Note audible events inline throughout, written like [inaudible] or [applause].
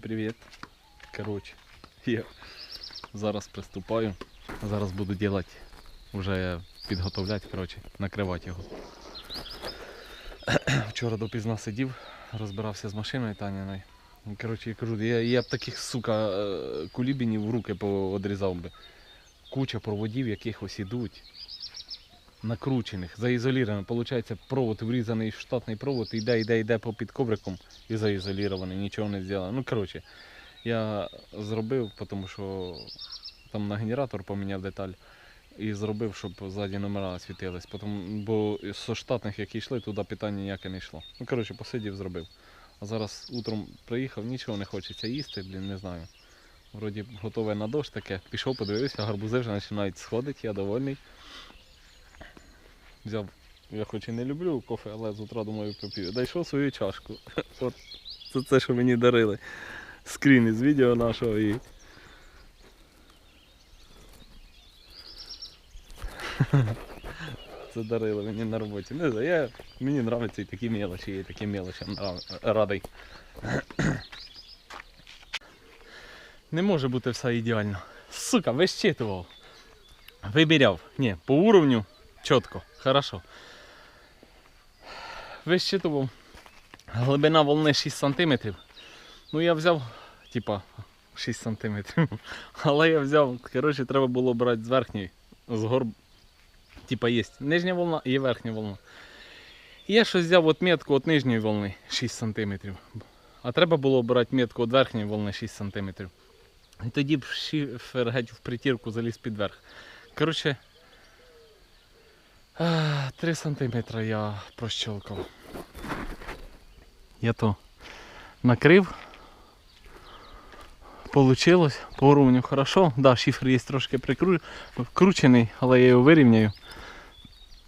Привіт. Коротше, я зараз приступаю. Зараз буду робити, вже підготовляти, коротше, накривати його. [clears throat] Вчора допізна сидів, розбирався з машиною Таніною. Коротше, я кажу, я, я б таких, сука, е, кулібінів в руки поодрізав би. Куча проводів якихось ідуть. Накручених, заізолірованих. Получається, провод врізаний в штатний провод, іде, йде, йде по під ковриком і заізолірований, нічого не зробив. Ну, коротше, я зробив, тому що там на генератор поміняв деталь. І зробив, щоб ззаді номера світились. Потім, бо з штатних, які йшли, туди питання ніяке не йшло. Ну, коротше, посидів, зробив. А зараз утром приїхав, нічого не хочеться їсти, блін, не знаю. Вроді готове на дощ таке. Пішов, подивився, гарбузи вже починають сходити, я довольний. Взяв, я хоч і не люблю кофе, але з утра думаю поп'ю. Дійшов свою чашку. [laughs] От це те, що мені дарили. Скрін із відео нашого і. [laughs] Це дарили мені на роботі. Не знаю, я, мені подобаються і такі мелочі, і такі мелочі радий. [clears throat] Не може бути все ідеально. Сука, вищитував. Вибіряв. Ні, по уровню чітко, хорошо. Вищитував. Глибина волни 6 см. Ну я взяв, типа, 6 см. [laughs] Але я взяв, коротше, треба було брати з верхньої, з гор. Типа є нижня волна і верхня волна. Я щось взяв от метку від нижньої волни 6 см. А треба було брати метку від верхньої волни 6 см. І тоді б шифер в притірку заліз під верх. Коротше, 3 см я прощелкав. Я то накрив. Получилось по уровню хорошо. Да, шифер є трошки прикручений, але я його вирівняю.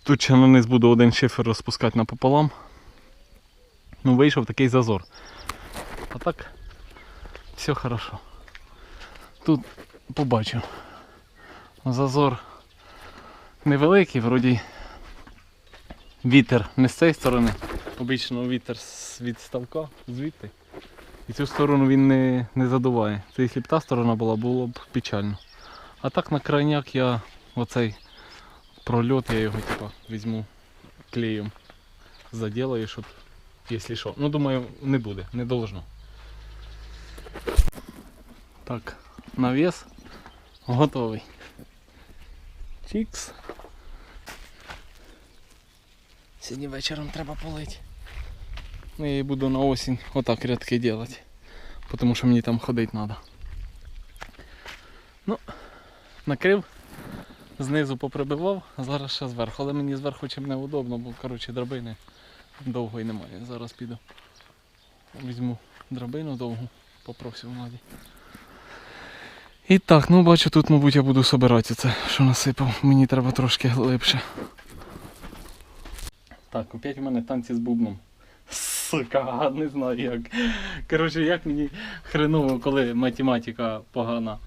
Тут ще на низ буду один шифер розпускати напополам. Ну, вийшов такий зазор. А так все хорошо. Тут побачу. Зазор невеликий, вроді вітер не з цієї сторони, обично вітер від ставка звідти. І цю сторону він не, не задуває. Це якщо б та сторона була, було б печально. А так на крайняк я оцей прольот, я його типа візьму клеєм, заділаю, щоб якщо що. Ну думаю, не буде, не должно. Так, навіс готовий. Чікс. Сьогодні вечором треба полити. Ну, я її буду на осінь отак рядки робити. Тому що мені там ходити треба. Ну, накрив, знизу поприбивав, а зараз ще зверху. Але мені зверху чим не удобно, бо коротше драбини довго і немає. Зараз піду. Візьму драбину довгу, попросив Наді. І так, ну бачу, тут, мабуть, я буду собирати це, що насипав. Мені треба трошки глибше. Так, опять у мене танці з бубном. Сука, не знаю як. Коротше, як мені хреново, коли математика погана.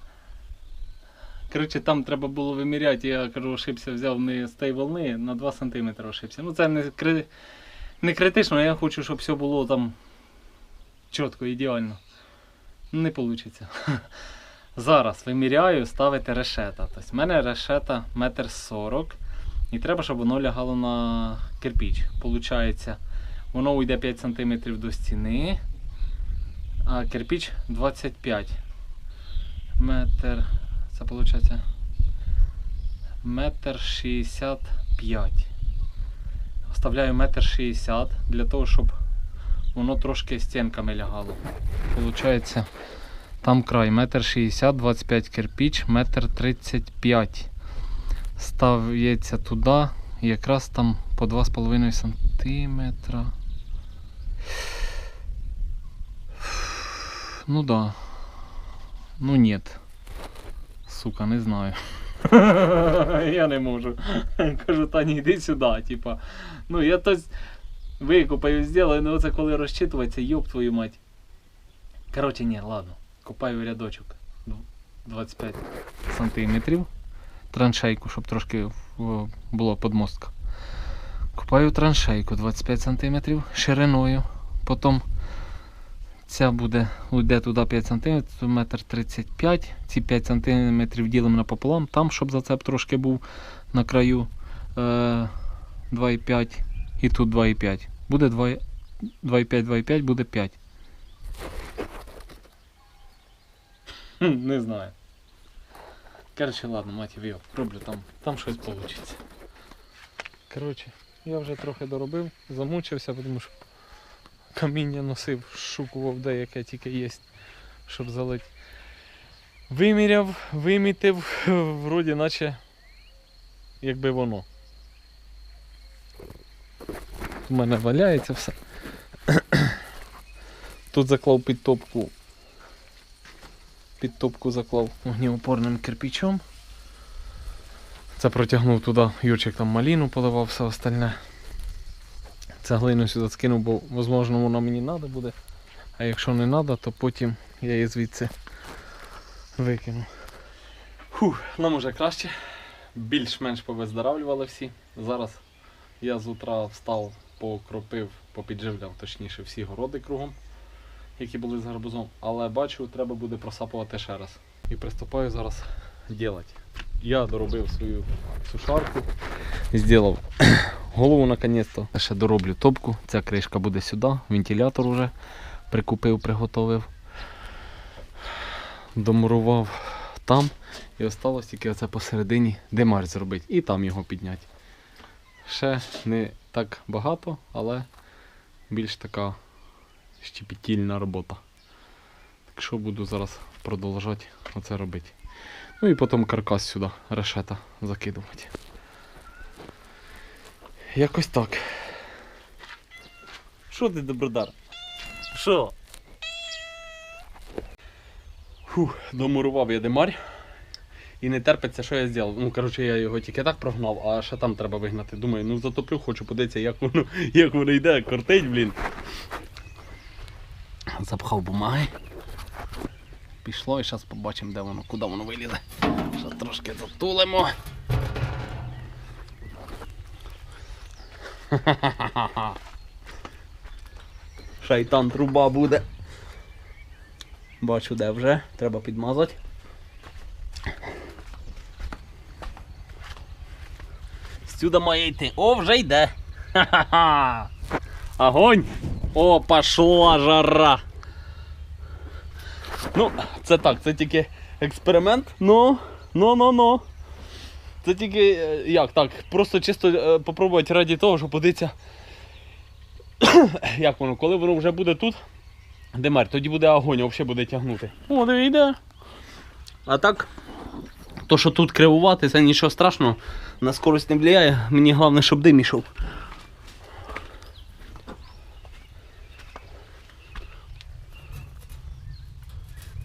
Коротше, там треба було виміряти, я кажу, ошибся, взяв не з тієї волни, на 2 см ошибся. Ну це не, кри... не критично, я хочу, щоб все було там чітко, ідеально. Не вийде. [laughs] Зараз виміряю, ставити решета. Тобто в мене решета 1,40 м. І треба, щоб воно лягало на кирпіч. Получається, воно уйде 5 см до стіни, а кирпіч 25 метр. Це виходить метр 65. Оставляю метр 60 для того, щоб воно трошки стінками лягало. Получається, там край метр 60, 25 кирпіч, метр 35 ставиться туди, якраз там по 2,5 сантиметра. Ну да. Ну нет. Сука, не знаю. [laughs] Я не можу. [laughs] Кажу, Тані, йди сюди, типа. Ну я то викупаю, зроблю, ну це коли розчитуватися, йоб твою мать. Короче, ні, ладно. Купаю рядочок 25 сантиметрів траншейку, щоб трошки була подмостка. Купаю траншейку 25 см шириною. Потім Ця буде уйде туди 5 см, метр 35 Ці 5 см ділимо напополам. Там, щоб зацеп трошки був на краю е, 2,5 і тут 2,5. Буде 2,5, 2,5, буде 5. Не знаю. Коротше, ладно, мать його, роблю там, там щось вийде. Коротше, я вже трохи доробив, замучився, тому що каміння носив, шукував деяке тільки є, щоб залити. Виміряв, вимітив, [laughs] вроді наче якби воно. У мене валяється все. [coughs] Тут заклав під Під топку заклав вогнеопорним кирпичом. Це протягнув туди, Юрчик там маліну поливав, все остальне. Цеглину сюди скинув, бо можливо вона мені треба буде. А якщо не треба, то потім я її звідси викину. Фух, нам уже краще. Більш-менш повиздоравлювали всі. Зараз я з утра встав, покропив, попідживляв, точніше, всі городи кругом, які були з гарбузом. Але бачу, треба буде просапувати ще раз. І приступаю зараз робити. Я доробив свою сушарку, зробив [coughs] голову наконець-то. Ще дороблю топку. Ця кришка буде сюди, вентилятор уже прикупив, приготовив. Домурував там і осталось тільки оце посередині демарш зробити і там його підняти. Ще не так багато, але більш така щепетільна робота. Так що буду зараз продовжувати оце робити. Ну і потім каркас сюди, решета закидувати. Якось так. Що ти, добродар? Що? Фух, домурував я демарь. І не терпиться, що я зробив. Ну, коротше, я його тільки так прогнав, а ще там треба вигнати. Думаю, ну затоплю, хочу подивитися, як воно, як воно йде, кортить, блін. Запхав бумаги. Пішло і зараз побачимо, де воно, куди воно вилізе. Зараз трошки затулимо. Шайтан труба буде. Бачу, де вже. Треба підмазати. Сюди має йти. О, вже йде. Ха-ха-ха. Огонь! О, пошла жара. Ну, це так, це тільки експеримент. Ну, ну, ну, ну. Це тільки е, як так, просто чисто е, попробувати раді того, щоб подивитися. [coughs] як воно, коли воно вже буде тут, демер, тоді буде огонь, взагалі буде тягнути. О, де йде. А так, то, що тут кривувати, це нічого страшного. На скорость не впливає. Мені головне, щоб дим ішов.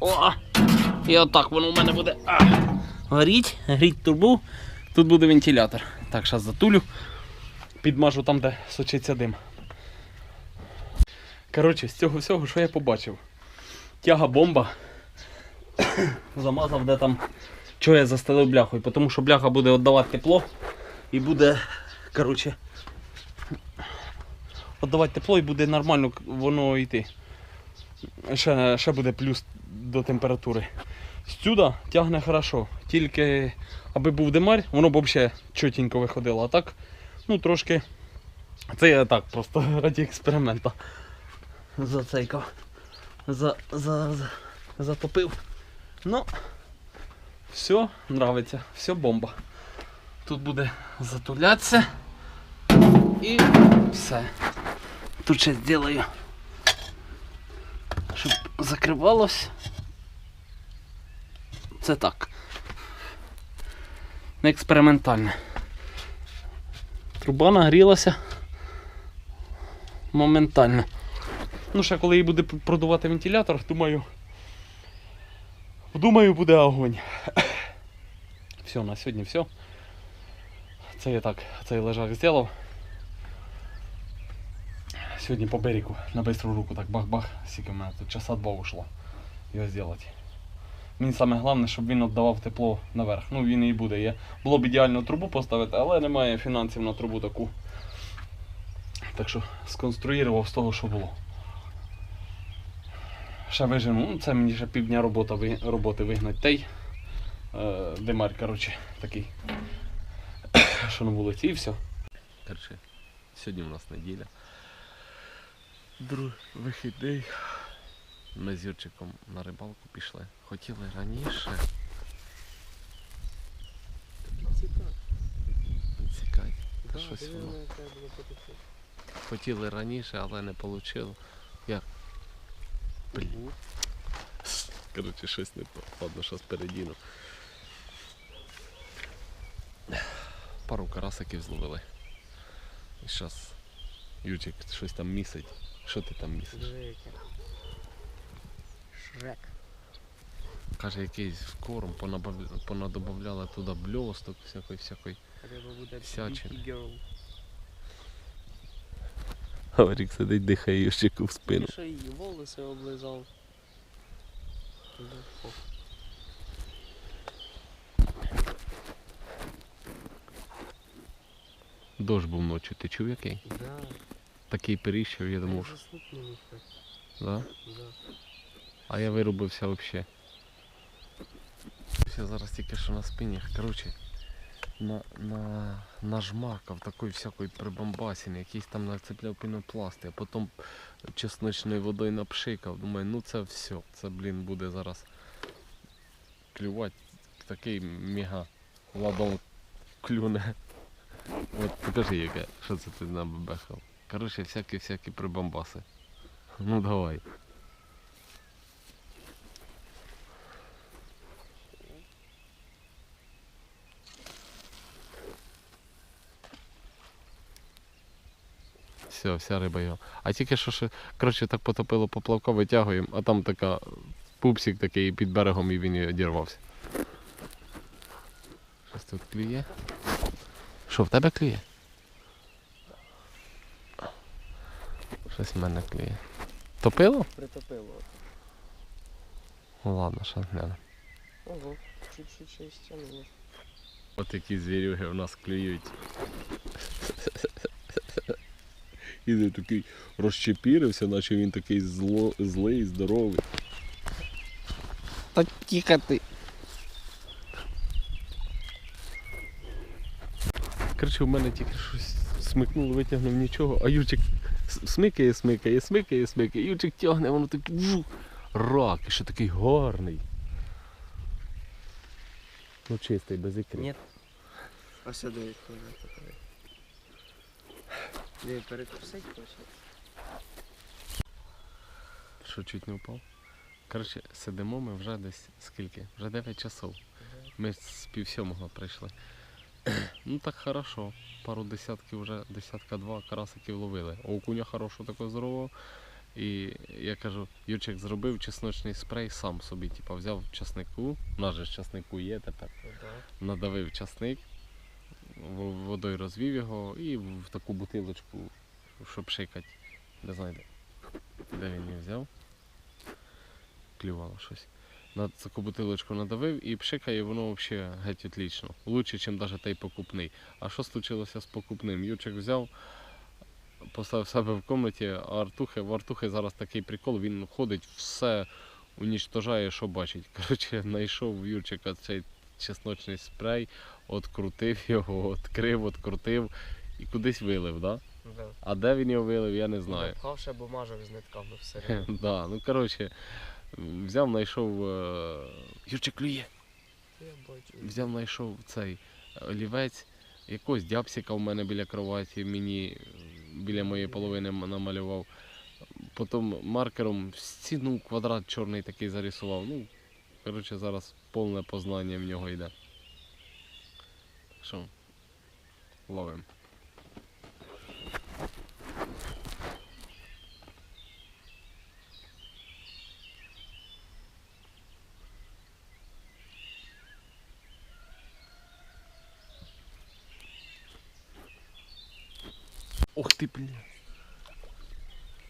О! І отак воно у мене буде а, горіть, гріть турбу. Тут буде вентилятор. Так, зараз затулю. Підмажу там, де сочиться дим. Коротше, з цього всього, що я побачив? Тяга бомба. [coughs] Замазав, де там. Чого я застелив бляхою? Тому що бляха буде віддавати тепло і буде. Коротше. Віддавати тепло і буде нормально воно йти. Ще, ще буде плюс до температури. Сюди тягне хорошо. Тільки аби був демарь, воно б взагалі чотенько виходило. А так, ну трошки. Це я так, просто [laughs] раді експеримента. Зацейкав. За, за, за, затопив. Ну, все, нравиться, все бомба. Тут буде затулятися. І все. Тут ще зроблю щоб закривалось. Це так. Не експериментальне. Труба нагрілася моментально. Ну, ще коли її буде продувати вентилятор, думаю. Думаю, буде огонь. Все, на сьогодні все. Це я так, цей лежак зробив. Сьогодні по берегу на бистру руку так бах-бах, скільки в мене тут часа два ушло його зробити. Мені саме головне, щоб він віддавав тепло наверх. Ну він і буде. Є. Було б ідеально трубу поставити, але немає фінансів на трубу таку. Так що сконструював з того, що було. Ще вижену. Ну, це мені ще півдня робота, роботи вигнать. Тей. Е, димар, коротше, такий. [coughs] Що на вулиці і все. Коротше, сьогодні у нас неділя. Друг вихідний. Ми з Юрчиком на рибалку пішли. Хотіли раніше. Цікаві. Та щось воно. Хотіли раніше, але не вийшло. Як? Блін. Коротше, щось не. Ладно, щось передіну. Пару карасиків зловили. І зараз Ючик щось там місить. Що ти там місиш? Шрек. Каже, якийсь корм понабав- понадобавляли туди бльосток, всякої всякої. Риба буде. Beauty Girl. Сидить, дихає Ючику в спину. Що її волоси облизав? Дощ був ночі, ти чув який? Да. Такий періщав, я думав, що. Да? А я вирубився взагалі. Я зараз тільки що на спині. Коротше, на, на, нажмакав такої всякої прибамбасини, якийсь там нацепляв пінопласти, а потім чесночною водою напшикав. Думаю, ну це все. Це, блін, буде зараз клювати такий мега ладон клюне. [laughs] От покажи яке, що це ти набебехав. Коротше, всякі-всякі прибамбаси. Ну давай. Все, вся риба його. А тільки що ще, коротше, так потопило поплавка, витягуємо, а там така пупсик такий під берегом і він і одірвався. Щось тут клює. Що, в тебе клює? Щось в мене клює. Топило? Притопило. Ну ладно, що глянемо. Ого, чуть-чуть ще й стягнуло. От які звірюги в нас клюють. І він такий розчепірився, наче він такий зло, злий, здоровий. Та тіка ти. Коротше, в мене тільки щось смикнуло, витягнув нічого, а Юрчик смикає, смикає, смикає, смикає, Юрчик тягне, воно так вжу, рак, і ще такий гарний. Ну чистий, без ікри. Ні. А сюди покажи. Де перекусить хоче? Що чуть не впав? Коротше, сидимо ми вже десь скільки? Вже 9 часов. Ми з пів сьомого прийшли. [coughs] ну так хорошо. Пару десятків вже, десятка два карасиків ловили. Окуня хорошого такого здорового. І я кажу, Юрчик зробив чесночний спрей сам собі, типу, взяв часнику, у нас же часнику є тепер, надавив часник, водою розвів його і в таку бутилочку, щоб шикати. Не знаю, де, де він її взяв. Клювало щось. На таку бутилочку надавив і пшикає воно взагалі геть отлично. Лучше, ніж навіть той покупний. А що случилося з покупним? Юрчик взяв, поставив себе в кімнаті, а Артухи, в Артухи зараз такий прикол, він ходить, все унічтожає, що бачить. [laughs] Коротше, знайшов в Юрчика цей чесночний спрей, открутив його, відкрив, открутив і кудись вилив, да? Да. А де він його вилив, я не знаю. Пхав ще бумажок з нитками всередину. [laughs] Да, ну коротше, взяв, знайшов. Е... Юрчик клює. Взяв, знайшов цей олівець, якогось дябсика в мене біля кроваті, мені е, біля моєї половини намалював. Потім маркером стіну квадрат чорний такий зарисував. Ну, коротше, зараз повне познання в нього йде. Так Що? Ловим.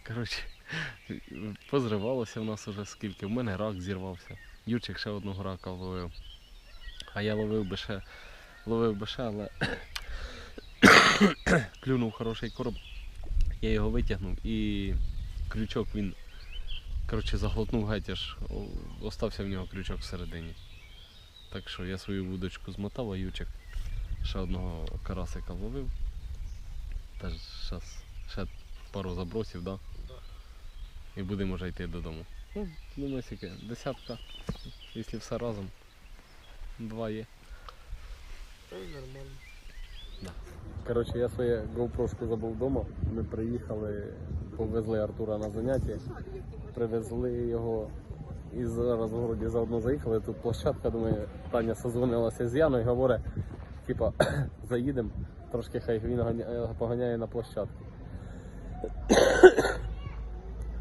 Коротше, позривалося в нас уже скільки. В мене рак зірвався. Юрчик ще одного рака ловив. А я ловив би ще, ловив би ще, але [coughs] клюнув хороший короб. Я його витягнув і крючок він Коротше, заглотнув геть, аж остався в нього крючок всередині. Так що я свою вудочку змотав, а Ючик ще одного карасика ловив. Теж щас, ще пару забросів, да? І будемо вже йти додому. Ну, думаю, скільки, десятка, якщо все разом. Два є. Та й нормально. Коротше, я своє GoPro забув вдома. Ми приїхали, повезли Артура на заняття, привезли його і зараз в городі заодно заїхали. Тут площадка, думаю, Таня созвонилася з Яною і говорить, типа, [clears throat] заїдемо, трошки хай він поганяє на площадку. [coughs]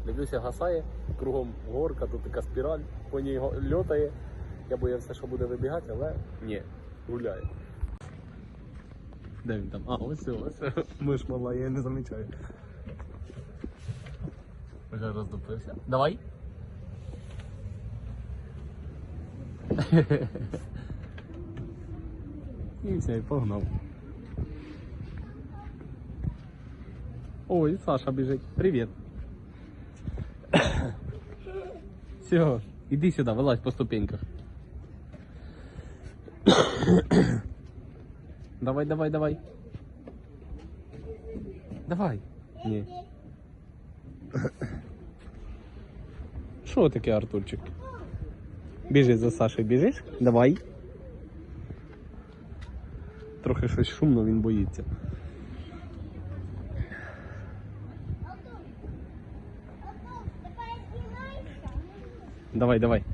Дивлюся, гасає, кругом горка, тут така спіраль, по ній льотає. Я боявся, що буде вибігати, але ні, гуляє. Де він там? А, ось ось. ось. [laughs] Миш мала, я не замічаю. Вже роздупився. Давай. [laughs] І все, і погнав. Ой, Саша біжить. Привіт. Все, іди сюди, вилазь по ступеньках. Давай, давай, давай. Давай. Ні. Що таке, Артурчик? Біжи за Сашею, біжиш? Давай. Трохи щось шумно, він боїться. Давай, давай.